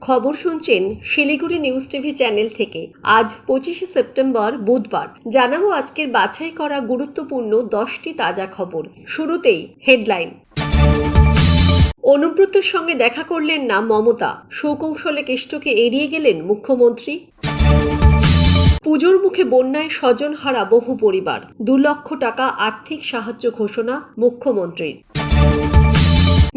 খবর শুনছেন Siliguri news TV channel থেকে। আজ পঁচিশে সেপ্টেম্বর, বুধবার। জানাব আজকের বাছাই করা গুরুত্বপূর্ণ দশটি তাজা খবর। শুরুতেই হেডলাইন। অনুব্রতর সঙ্গে দেখা করলেন না মমতা। সুকৌশলে কেষ্টকে এড়িয়ে গেলেন মুখ্যমন্ত্রী। পুজোর মুখে বন্যায় স্বজন হারা বহু পরিবার। দু লক্ষ টাকা আর্থিক সাহায্য ঘোষণা মুখ্যমন্ত্রীর।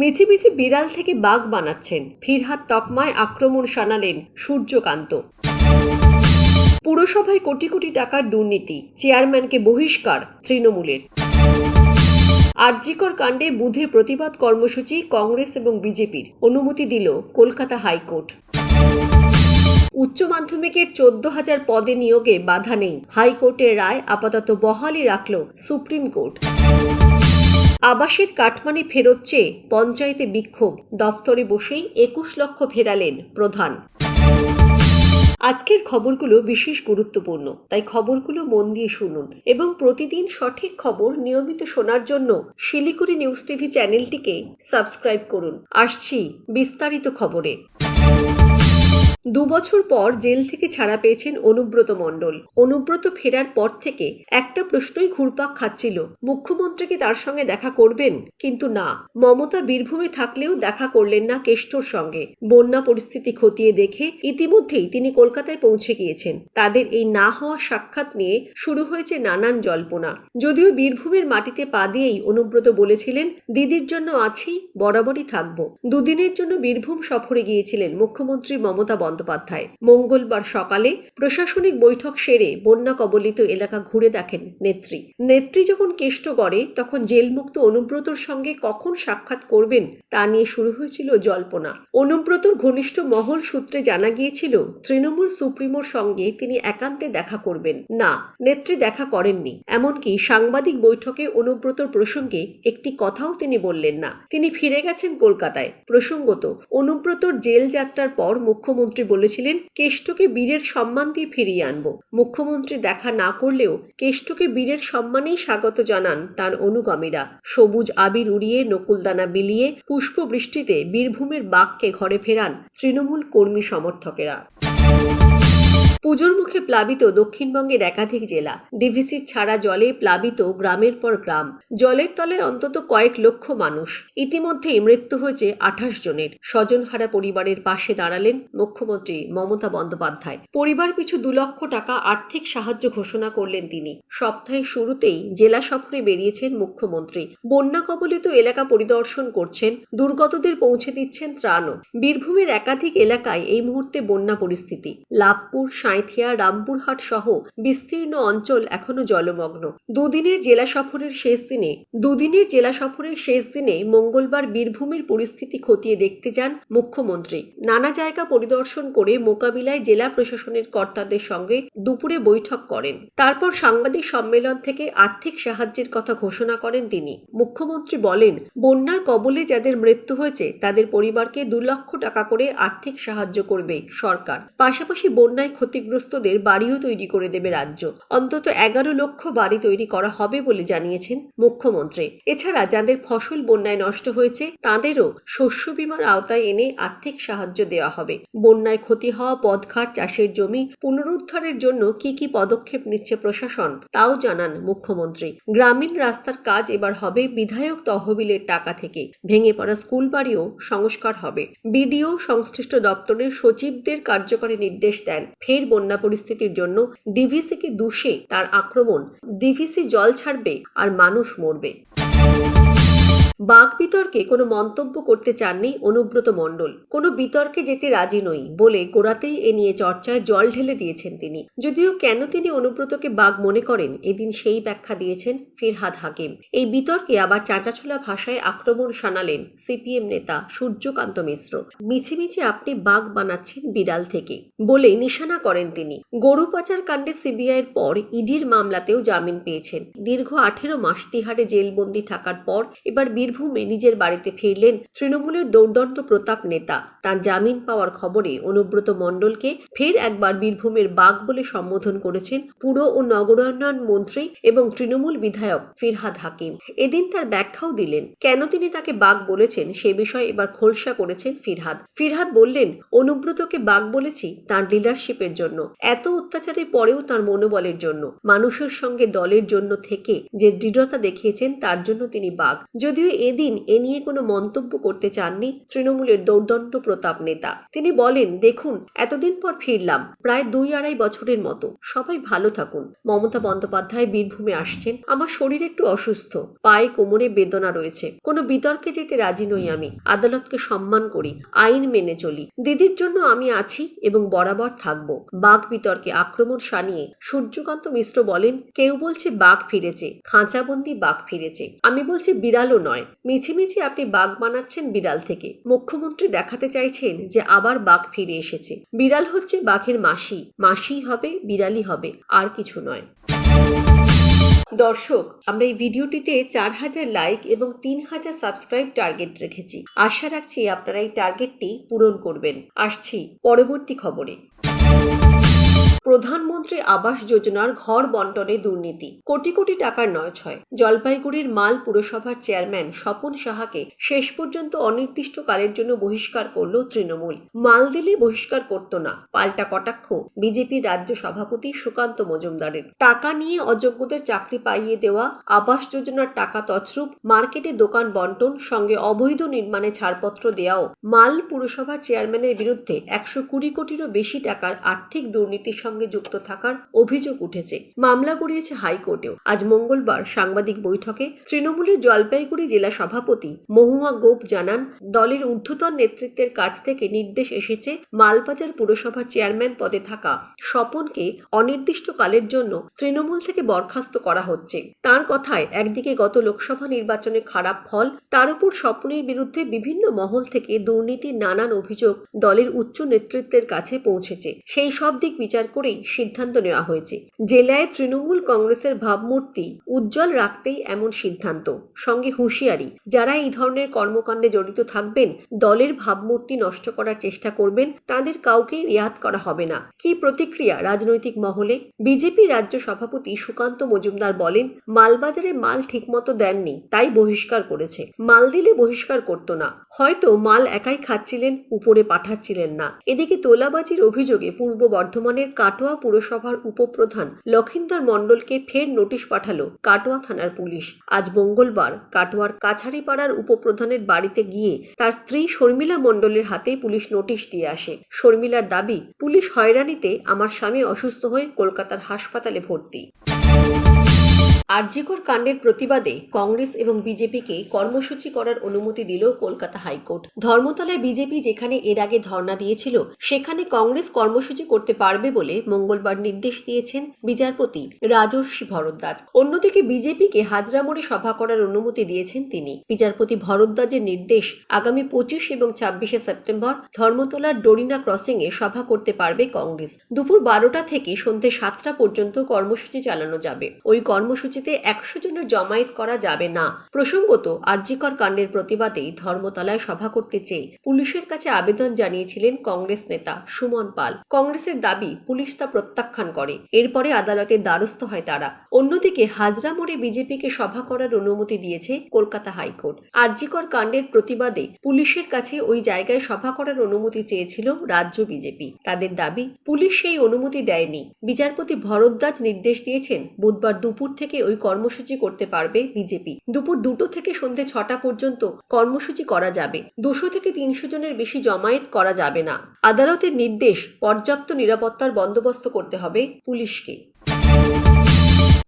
মিছিমিছি বিড়াল থেকে বাঘ বানাচ্ছেন। ফিরহাত তকমায় আক্রমণ শানালেন সূর্যকান্ত। পুরসভায় কোটি কোটি টাকার দুর্নীতি, চেয়ারম্যানকে বহিষ্কার তৃণমূলের। আরজিকর কাণ্ডে বুধে প্রতিবাদ কর্মসূচি কংগ্রেস এবং বিজেপির, অনুমতি দিল কলকাতা হাইকোর্ট। উচ্চ মাধ্যমিকের চোদ্দ হাজার পদে নিয়োগে বাধা নেই। হাইকোর্টের রায় আপাতত বহালই রাখল সুপ্রিম কোর্ট। আবাসের কাটমানি ফেরত চেয়ে পঞ্চায়েতে বিক্ষোভ। দপ্তরে বসেই একুশ লক্ষ ফেরালেন প্রধান। আজকের খবরগুলো বিশেষ গুরুত্বপূর্ণ, তাই খবরগুলো মন দিয়ে শুনুন এবং প্রতিদিন সঠিক খবর নিয়মিত শোনার জন্য শিলিগুড়ি নিউজ টিভি চ্যানেলটিকে সাবস্ক্রাইব করুন। আসছি বিস্তারিত খবরে। দু বছর পর জেল থেকে ছাড়া পেয়েছেন অনুব্রত মণ্ডল। অনুব্রত ফেরার পর থেকে একটা প্রশ্নই ঘুরপাক খাচ্ছিল। মুখ্যমন্ত্রী কি তার সঙ্গে দেখা করবেন? কিন্তু না। মমতা বীরভূমে থাকলেও দেখা করলেন না কেষ্টর সঙ্গে। বন্যা পরিস্থিতি খতিয়ে দেখে ইতিমধ্যেই তিনি কলকাতায় পৌঁছে গিয়েছেন। তাদের এই না হওয়া সাক্ষাৎ নিয়ে শুরু হয়েছে নানান জল্পনা। যদিও বীরভূমের মাটিতে পা দিয়েই অনুব্রত বলেছিলেন, দিদির জন্য আছি, বরাবরই থাকব। দুদিনের জন্য বীরভূম সফরে গিয়েছিলেন মুখ্যমন্ত্রী মমতা বন্দ্যোপাধ্যায়। মঙ্গলবার সকালে প্রশাসনিক বৈঠক সেরে বন্যা কবলিত এলাকা ঘুরে দেখেন নেত্রী। নেত্রী যখন কেষ্ট করে তখন জেলমুক্ত অনুব্রতর সঙ্গে কখন সাক্ষাৎ করবেন তা নিয়ে শুরু হয়েছিল জল্পনা। অনুব্রতর ঘনিষ্ঠ মহল সূত্রে জানা গিয়েছিল, তৃণমূল সুপ্রিমোর সঙ্গে তিনি একান্তে দেখা করবেন। না, নেত্রী দেখা করেননি। এমনকি সাংবাদিক বৈঠকে অনুব্রতর প্রসঙ্গে একটি কথাও তিনি বললেন না। তিনি ফিরে গেছেন কলকাতায়। প্রসঙ্গত, অনুব্রতর জেল যাত্রার পর মুখ্যমন্ত্রী বলেছিলেন, কেষ্টকে বীরের সম্মান দিয়ে ফিরিয়ে আনব। মুখ্যমন্ত্রী দেখা না করলেও কেষ্টকে বীরের সম্মানেই স্বাগত জানান তার অনুগামীরা। সবুজ আবির উড়িয়ে নকুলদানা বিলিয়ে পুষ্পবৃষ্টিতে বীরভূমের বাঘকে ঘরে ফেরান তৃণমূল কর্মী সমর্থকেরা। পুজোর মুখে প্লাবিত দক্ষিণবঙ্গের একাধিক জেলা। ডিভিসির ছাড়া জলে প্লাবিত গ্রামের পর গ্রাম। জলের তলে অন্তত কয়েক লক্ষ মানুষ। ইতিমধ্যেই মৃত্যু হয়েছে আঠাশ জনের। স্বজনহারা পরিবারের পাশে দাঁড়ালেন মুখ্যমন্ত্রী মমতা বন্দ্যোপাধ্যায়। পরিবার পিছু দু লক্ষ টাকা আর্থিক সাহায্য ঘোষণা করলেন তিনি। সপ্তাহের শুরুতেই জেলা সফরে বেরিয়েছেন মুখ্যমন্ত্রী। বন্যা কবলিত এলাকা পরিদর্শন করছেন, দুর্গতদের পৌঁছে দিচ্ছেন ত্রাণও। বীরভূমের একাধিক এলাকায় এই মুহূর্তে বন্যা পরিস্থিতি। লাভপুর সাঁইথিয়া, রামপুরহাট সহ বিস্তীর্ণ অঞ্চল এখনও জলমগ্ন। দুদিনের জেলা সফরের শেষ দিনে, দুদিনের জেলা সফরের শেষ দিনে মঙ্গলবার বীরভূমের পরিস্থিতি খতিয়ে দেখতে যান মুখ্যমন্ত্রী। নানা জায়গা পরিদর্শন করে মোকাবিলায় জেলা প্রশাসনের কর্তাদের সঙ্গে দুপুরে বৈঠক করেন। তারপর সাংবাদিক সম্মেলন থেকে আর্থিক সাহায্যের কথা ঘোষণা করেন তিনি। মুখ্যমন্ত্রী বলেন, বন্যার কবলে যাদের মৃত্যু হয়েছে, তাদের পরিবারকে দু লক্ষ টাকা করে আর্থিক সাহায্য করবে সরকার। পাশাপাশি বন্যায় ক্ষতিগ্রস্তদের বাড়িও তৈরি করে দেবে রাজ্য। অন্তত এগারো লক্ষ বাড়ি তৈরি করা হবে বলে জানিয়েছেন মুখ্যমন্ত্রী। এছাড়া যাদের ফসল বন্যায় নষ্ট হয়েছে, তাদেরও শস্য বিমার আওতায় এনে আর্থিক সাহায্য দেওয়া হবে। বন্যায় ক্ষতি হওয়া পদঘাট চাষের জমি পুনরুদ্ধারের জন্য কি কি পদক্ষেপ নিচ্ছে প্রশাসন, তাও জানান মুখ্যমন্ত্রী। গ্রামীণ রাস্তার কাজ এবার হবে বিধায়ক তহবিলের টাকা থেকে। ভেঙে পড়া স্কুল বাড়িও সংস্কার হবে। বিডিও সংশ্লিষ্ট দপ্তরের সচিবদের কার্যকরী নির্দেশ দেন। ফের বন্যা পরিস্থিতির জন্য ডিভিসিকে দুষে তার আক্রমণ। ডিভিসি জল ছাড়বে আর মানুষ মরবে। বাঘ বিতর্কে কোনো মন্তব্য করতে চাননি অনুব্রত মণ্ডল। কোনো বিতর্কে যেতে রাজি নই বলে গোড়াতেই এ নিয়ে চর্চায় জল ঢেলে দিয়েছেন তিনি। যদিও কেন তিনি অনুব্রতকে বাঘ মনে করেন, এদিন সেই ব্যাখ্যা দিয়েছেন ফিরহাদ হাকিম। এই বিতর্কে আবার চাঁচাছোলা ভাষায় আক্রমণ শানালেন সিপিএম নেতা সূর্যকান্ত মিশ্র। মিছে মিছে আপনি বাঘ বানাচ্ছেন বিড়াল থেকে বলে নিশানা করেন তিনি। গরু পাচার কাণ্ডে সিবিআইয়ের পর ইডির মামলাতেও জামিন পেয়েছেন। দীর্ঘ আঠেরো মাস তিহারে জেলবন্দি থাকার পর এবার বীর বীরভূমে নিজের বাড়িতে ফিরলেন তৃণমূলের দৌর্দণ্ড প্রতাপ নেতা। তার জামিন পাওয়ার খবরে অনুব্রত মণ্ডলকে ফের একবার বীরভূমের বাঘ বলে সম্বোধন করেছেন পুর ও নগরায়ণ মন্ত্রী এবং তৃণমূল বিধায়ক ফিরহাদ হাকিম। এদিন তার ব্যাখ্যাও দিলেন, কেন তিনি তাকে বাঘ বলেছেন সে বিষয়ে এবার খোলসা করেছেন ফিরহাদ। ফিরহাদ বললেন, অনুব্রতকে বাঘ বলেছি তার লিডারশিপের জন্য, এত অত্যাচারের পরেও তার মনোবলের জন্য। মানুষের সঙ্গে দলের জন্য থেকে যে দৃঢ়তা দেখিয়েছেন তার জন্য তিনি বাঘ। যদিও এদিন এ নিয়ে কোনো মন্তব্য করতে চাননি তৃণমূলের দৌর্দণ্ড প্রতাপ নেতা। তিনি বলেন, দেখুন, এতদিন পর ফিরলাম, প্রায় দুই আড়াই বছরের মতো। সবাই ভালো থাকুন। মমতা বন্দ্যোপাধ্যায় বীরভূমে আসছেন। আমার শরীর একটু অসুস্থ, পায়ে কোমরে বেদনা রয়েছে। কোনো বিতর্কে যেতে রাজি নই আমি। আদালতকে সম্মান করি, আইন মেনে চলি। দিদির জন্য আমি আছি এবং বরাবর থাকব। বাঘ বিতর্কে আক্রমণ সানিয়ে সূর্যকান্ত মিশ্র বলেন, কেউ বলছে বাঘ ফিরেছে, খাঁচাবন্দি বাঘ ফিরেছে। আমি বলছি বিড়ালও নয়। মিছিমিছি আপনি বাঘ বানাচ্ছেন বিড়াল থেকে। মুখ্যমন্ত্রী দেখাতে চাইছেন যে আবার বাঘ ফিরে এসেছে। বিড়াল হচ্ছে বাঘের মাসি। মাসিই হবে, বিড়ালই হবে, আর কিছু নয়। দর্শক, আমরা এই ভিডিওটিতে চার হাজার লাইক এবং তিন হাজার সাবস্ক্রাইব টার্গেট রেখেছি। আশা রাখছি আপনারা এই টার্গেটটি পূরণ করবেন। আসছি পরবর্তী খবরে। প্রধানমন্ত্রী আবাস যোজনার ঘর বন্টনে দুর্নীতি। কোটি কোটি টাকার নয় ছয় জলপাইগুড়ির মাল পুরসভার চেয়ারম্যান স্বপন সাহাকে শেষ পর্যন্ত অনির্দিষ্টকালের জন্য বহিষ্কার করল তৃণমূল। মাল দিলে বহিষ্কার করত না। পাল্টা কটাক্ষ বিজেপির রাজ্য সভাপতি সুকান্ত মজুমদারের। টাকা নিয়ে অযোগ্যদের চাকরি পাইয়ে দেওয়া, আবাস যোজনার টাকা তছরূপ, মার্কেটে দোকান বন্টন, সঙ্গে অবৈধ নির্মাণে ছাড়পত্র দেওয়াও, মাল পুরসভার চেয়ারম্যানের বিরুদ্ধে একশো কুড়ি কোটিরও বেশি টাকার আর্থিক দুর্নীতির সঙ্গে যুক্ত থাকার অভিযোগ উঠেছে। মামলা গড়িয়েছে হাইকোর্টেও। আজ মঙ্গলবার সাংবাদিক বৈঠকে তৃণমূলের জলপাইগুড়ি জেলা সভাপতি মহুয়া গোপ জানান, দলের ঊর্ধ্বতন নেতৃত্বের কাছ থেকে নির্দেশ এসেছে মালবাজার পুরসভার চেয়ারম্যান পদে থাকা স্বপনকে অনির্দিষ্টকালের জন্য তৃণমূল থেকে বরখাস্ত করা হচ্ছে। তার কথায়, একদিকে গত লোকসভা নির্বাচনে খারাপ ফল, তার উপর স্বপনের বিরুদ্ধে বিভিন্ন মহল থেকে দুর্নীতির নানান অভিযোগ দলের উচ্চ নেতৃত্বের কাছে পৌঁছেছে। সেই সব দিক বিচার করেই সিদ্ধান্ত নেওয়া হয়েছে। জেলায় তৃণমূল কংগ্রেসের ভাবমূর্তি উজ্জ্বল রাখতেই এমন সিদ্ধান্ত। সঙ্গে হুঁশিয়ারি, যারা এই ধরনের কর্মকাণ্ডে জড়িত থাকবেন, দলের ভাবমূর্তি নষ্ট করার চেষ্টা করবেন, তাদের কাউকে রিয়াত করা হবে না। কি প্রতিক্রিয়া রাজনৈতিক মহলে? বিজেপি রাজ্য সভাপতি সুকান্ত মজুমদার বলেন, মালবাজারে মাল ঠিকমতো দেননি, তাই বহিষ্কার করেছে। মাল দিলে বহিষ্কার করত না। হয়তো মাল একাই খাচ্ছিলেন, উপরে পাঠাচ্ছিলেন না। এদিকে তোলাবাজির অভিযোগে পূর্ব বর্ধমানের কাটোয়া পুরসভার উপপ্রধান লক্ষিন্দর মণ্ডলকে ফের নোটিশ পাঠালো কাটোয়া থানার পুলিশ। আজ মঙ্গলবার কাটোয়ার কাছারিপাড়ার উপপ্রধানের বাড়িতে গিয়ে তার স্ত্রী শর্মিলা মণ্ডলের হাতে পুলিশ নোটিশ দিয়ে আসে। শর্মিলার দাবি, পুলিশ হয়রানিতে আমার স্বামী অসুস্থ হয়ে কলকাতার হাসপাতালে ভর্তি। আরজিকর কাণ্ডের প্রতিবাদে কংগ্রেস এবং বিজেপিকে কর্মসূচি করার অনুমতি দিল কলকাতা হাইকোর্ট। ধর্মতলায় বিজেপি যেখানে এর আগে ধর্ণা দিয়েছিল, সেখানে কংগ্রেস কর্মসূচি করতে পারবে বলে মঙ্গলবার নির্দেশ দিয়েছেন বিচারপতি রাজর্ষি ভরদ্বাজ। অন্যদিকে বিজেপিকে হাজরা মোড়ে সভা করার অনুমতি দিয়েছেন তিনি। বিচারপতি ভরদ্বাজের নির্দেশ আগামী পঁচিশ এবং ছাব্বিশে সেপ্টেম্বর ধর্মতলার ডোরিনা ক্রসিং এ সভা করতে পারবে কংগ্রেস। দুপুর বারোটা থেকে সন্ধে সাতটা পর্যন্ত কর্মসূচি চালানো যাবে। ওই কর্মসূচিতে একশো জনের জমায়েত করা যাবে না। প্রসঙ্গত, আরজিকর কাণ্ডের প্রতিবাদেই ধর্মতলায় সভা করতে চেয়ে পুলিশের কাছে আবেদন জানিয়েছিলেন কংগ্রেস নেতা সুমন পাল। কংগ্রেসের দাবি, পুলিশ তা প্রত্যাখ্যান করে। এরপরে আদালতের দ্বারস্থ হয় তারা। অন্যদিকে, হাজরা মোড়ে বিজেপিকে সভা করার অনুমতি দিয়েছে কলকাতা হাইকোর্ট। আরজিকর কাণ্ডের প্রতিবাদে পুলিশের কাছে ওই জায়গায় সভা করার অনুমতি চেয়েছিল রাজ্য বিজেপি। তাদের দাবি, পুলিশ সেই অনুমতি দেয়নি। বিচারপতি ভরদ্বাজ নির্দেশ দিয়েছেন, বুধবার দুপুর থেকে ওই কর্মসূচি করতে পারবে বিজেপি। দুপুর দুটো থেকে সন্ধে ছটা পর্যন্ত কর্মসূচি করা যাবে। দুশো থেকে তিনশো জনের বেশি জমায়েত করা যাবে না। আদালতের নির্দেশ, পর্যাপ্ত নিরাপত্তার বন্দোবস্ত করতে হবে পুলিশকে।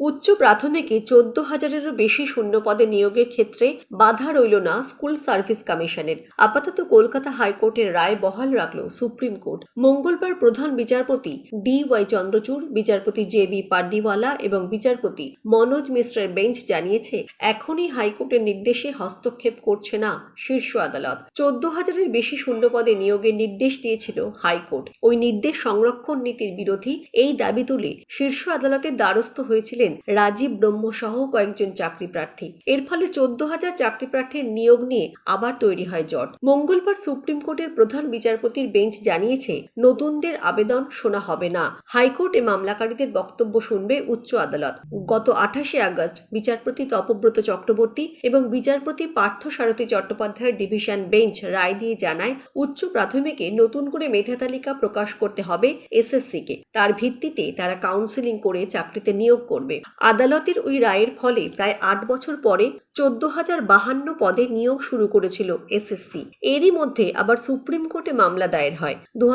উচ্চ প্রাথমিকে চোদ্দ হাজারেরও বেশি শূন্য পদে নিয়োগের ক্ষেত্রে বাধা রইল না স্কুল সার্ভিস কমিশনের। আপাতত কলকাতা হাইকোর্টের রায় বহাল রাখল সুপ্রিম কোর্ট। মঙ্গলবার প্রধান বিচারপতি ডি ওয়াই চন্দ্রচূড়, বিচারপতি জে বি পার্দিওয়ালা এবং বিচারপতি মনোজ মিশ্রের বেঞ্চ জানিয়েছে, এখনই হাইকোর্টের নির্দেশে হস্তক্ষেপ করছে না শীর্ষ আদালত। চোদ্দ হাজারের বেশি শূন্য পদে নিয়োগের নির্দেশ দিয়েছিল হাইকোর্ট। ওই নির্দেশ সংরক্ষণ নীতির বিরোধী এই দাবি তুলে শীর্ষ আদালতের দ্বারস্থ হয়েছিলেন হলেন রাজীব ব্রহ্ম সহ কয়েকজন চাকরি প্রার্থী। এর ফলে চোদ্দ হাজার চাকরি প্রার্থীর নিয়োগ নিয়ে আবার তৈরি হয় জট। মঙ্গলবার সুপ্রিম কোর্টের প্রধান বিচারপতির বেঞ্চ জানিয়েছে, নতুনদের আবেদন শোনা হবে না। হাইকোর্ট এ মামলাকারীদের বক্তব্য শুনবে উচ্চ আদালত। গত আঠাশে আগস্ট বিচারপতি তপব্রত চক্রবর্তী এবং বিচারপতি পার্থ সারথী চট্টোপাধ্যায়ের ডিভিশন বেঞ্চ রায় দিয়ে জানায়, উচ্চ প্রাথমিকে নতুন করে মেধা তালিকা প্রকাশ করতে হবে এসএসসিকে। তার ভিত্তিতে তারা কাউন্সিলিং করে চাকরিতে নিয়োগ করবে। আদালতের ওই রায়ের ফলে প্রায় আট বছর পরে চোদ্দ হাজার বাহান্ন পদে নিয়োগ শুরু করেছিল এসএসসি। এরই মধ্যে আবার সুপ্রিম কোর্টে মামলা দায়ের হয়। দু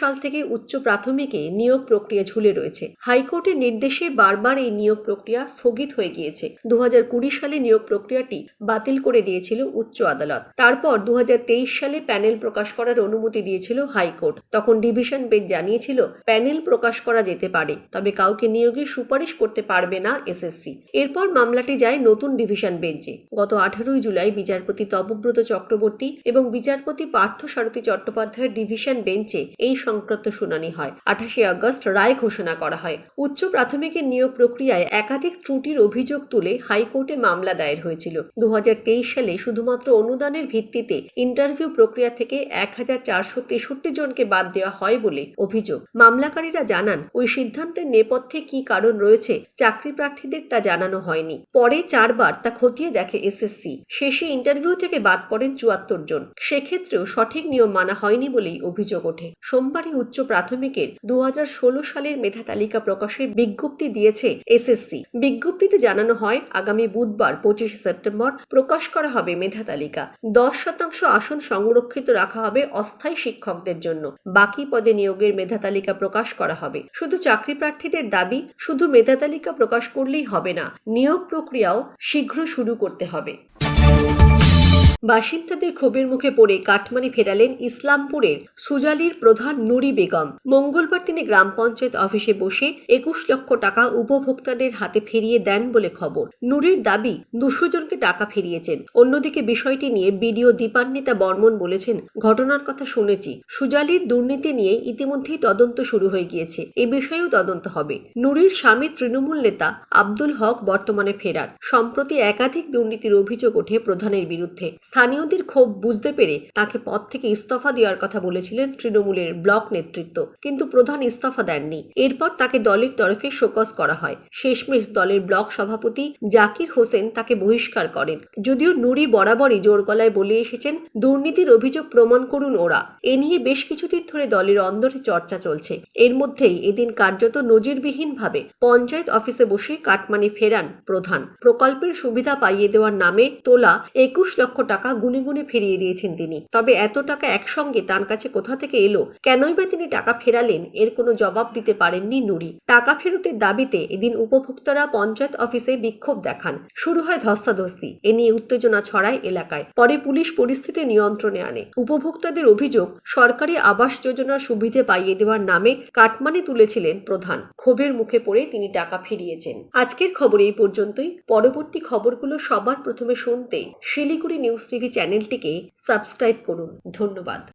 সাল থেকে উচ্চ প্রাথমিকে নিয়োগ প্রক্রিয়া ঝুলে রয়েছে। হাইকোর্টের নির্দেশে বারবার এই নিয়োগ প্রক্রিয়া স্থগিত হয়ে গিয়েছে। দু সালে নিয়োগ প্রক্রিয়াটি বাতিল করে দিয়েছিল উচ্চ আদালত। তারপর দু হাজার তেইশ সালে প্যানেল প্রকাশ করার অনুমতি দিয়েছিল হাইকোর্ট। তখন ডিভিশন বেঞ্চ জানিয়েছিল, প্যানেল প্রকাশ করা যেতে পারে, তবে কাউকে নিয়োগের সুপারিশ করতে পারবে না এসএসসি। এরপর মামলাটি যায় নতুন ডিভিশন বেঞ্চে গত আঠারোই জুলাই বিচারপতি তপব্রত চক্রবর্তী এবং বিচারপতি পার্থ সারথী চট্টোপাধ্যায়ের ডিভিশন বেঞ্চে এই সংক্রান্ত শুনানি হয়। আঠাশে আগস্ট রায় ঘোষণা করা হয়। উচ্চ প্রাথমিকের নিয়োগ প্রক্রিয়ায় একাধিক ত্রুটির অভিযোগ তুলে হাইকোর্টে মামলা দায়ের হয়েছিল। দু সালে শুধুমাত্র অনুদানের ভিত্তিতে ইন্টারভিউ প্রক্রিয়া থেকে এক হাজার চারশো তেষট্টি জনকে বাদ দেওয়া হয় বলে অভিযোগ। মামলাকারীরা জানান, ওই সিদ্ধান্তের নেপথ্যে কি কারণ রয়েছে চাকরি প্রার্থীদের তা জানানো হয়নি। পরে চারবার তা খতিয়ে দেখে এসএসসি শেষে ইন্টারভিউ থেকে বাদ পড়েন চুয়াত্তর জন। সেক্ষেত্রেও সঠিক নিয়ম মানা হয়নি বলেই অভিযোগ ওঠে। সোমবারই উচ্চ প্রাথমিকের দু সালের মেধা তালিকা প্রকাশের বিজ্ঞপ্তি দিয়েছে এসএসসি বিজ্ঞপ্তিতে জানানো হয়, আগামী বুধবার পঁচিশে সেপ্টেম্বর প্রকাশ করা হবে মেধা তালিকা। দশ শতাংশ আসন সংরক্ষিত রাখা হবে অস্থায়ী শিক্ষকদের জন্য। বাকি পদে নিয়োগের মেধা তালিকা প্রকাশ করা হবে। শুধু চাকরি প্রার্থীদের দাবি, শুধু মেধা তালিকা প্রকাশ করলেই হবে না। নিয়োগ প্রক্রিয়াও শীঘ্র শুরু করতে হবে। বাসিন্দাদের ক্ষোভের মুখে পড়ে কাটমানি ফেরালেন ইসলামপুরের সুজালির প্রধান নুরি বেগম। মঙ্গলবার তিনি গ্রাম পঞ্চায়েত অফিসে বসে একুশ লক্ষ টাকা উপভোক্তাদের হাতে ফিরিয়ে দেন বলে খবর। নুরির দাবি, দুশো জনকে টাকা ফিরিয়েছেন। অন্যদিকে বিষয়টি নিয়ে বিডিও দীপান্বিতা বর্মন বলেছেন, ঘটনার কথা শুনেছি। সুজালির দুর্নীতি নিয়ে ইতিমধ্যেই তদন্ত শুরু হয়ে গিয়েছে। এ বিষয়েও তদন্ত হবে। নুরির স্বামী তৃণমূল নেতা আব্দুল হক বর্তমানে ফেরার। সম্প্রতি একাধিক দুর্নীতির অভিযোগ ওঠে প্রধানের বিরুদ্ধে। স্থানীয়দের ক্ষোভ বুঝতে পেরে তাকে পদ থেকে ইস্তফা দেওয়ার কথা বলেছিলেন তৃণমূলের ব্লক নেতৃত্ব। কিন্তু প্রধান ইস্তফা দেননি। এরপর তাকে দলের তরফে শোকজ করা হয়। শেষমেশ দলের ব্লক সভাপতি জাকির হোসেন তাকে বহিষ্কার করেন। যদিও নুরি বরাবরই জোর গলায় বলে এসেছেন, দুর্নীতির অভিযোগ প্রমাণ করুন ওরা। এ নিয়ে বেশ কিছুদিন ধরে দলের অন্দরে চর্চা চলছে। এর মধ্যেই এদিন কার্যত নজিরবিহীনভাবে পঞ্চায়েত অফিসে বসে কাটমানি ফেরান প্রধান। প্রকল্পের সুবিধা পাইয়ে দেওয়ার নামে তোলা একুশ লক্ষ টাকা গুনে গুনে ফিরিয়ে দিয়েছেন তিনি। তবে এত টাকা একসঙ্গে তার কাছে কোথা থেকে এলো? কেনই বা তিনি টাকা ফেরালেন? এর কোনো জবাব দিতে পারেননি নুরি। টাকা ফেরতের দাবিতে এদিন উপভোক্তারা পঞ্চায়েত অফিসে বিক্ষোভ দেখান। শুরু হয় ধস্তাধস্তি। এ নিয়ে উত্তেজনা ছড়ায় এলাকায়। পরে পুলিশ পরিস্থিতি নিয়ন্ত্রণে আনে। উপভোক্তাদের অভিযোগ, সরকারি আবাস যোজনার সুবিধে পাইয়ে দেওয়ার নামে কাটমানি তুলেছিলেন প্রধান। ক্ষোভের মুখে পড়ে তিনি টাকা ফিরিয়েছেন। আজকের খবর এই পর্যন্তই। পরবর্তী খবরগুলো সবার প্রথমে শুনতে শিলিগুড়ি নিউজ টিভি চ্যানেলটিকে সাবস্ক্রাইব করুন। ধন্যবাদ।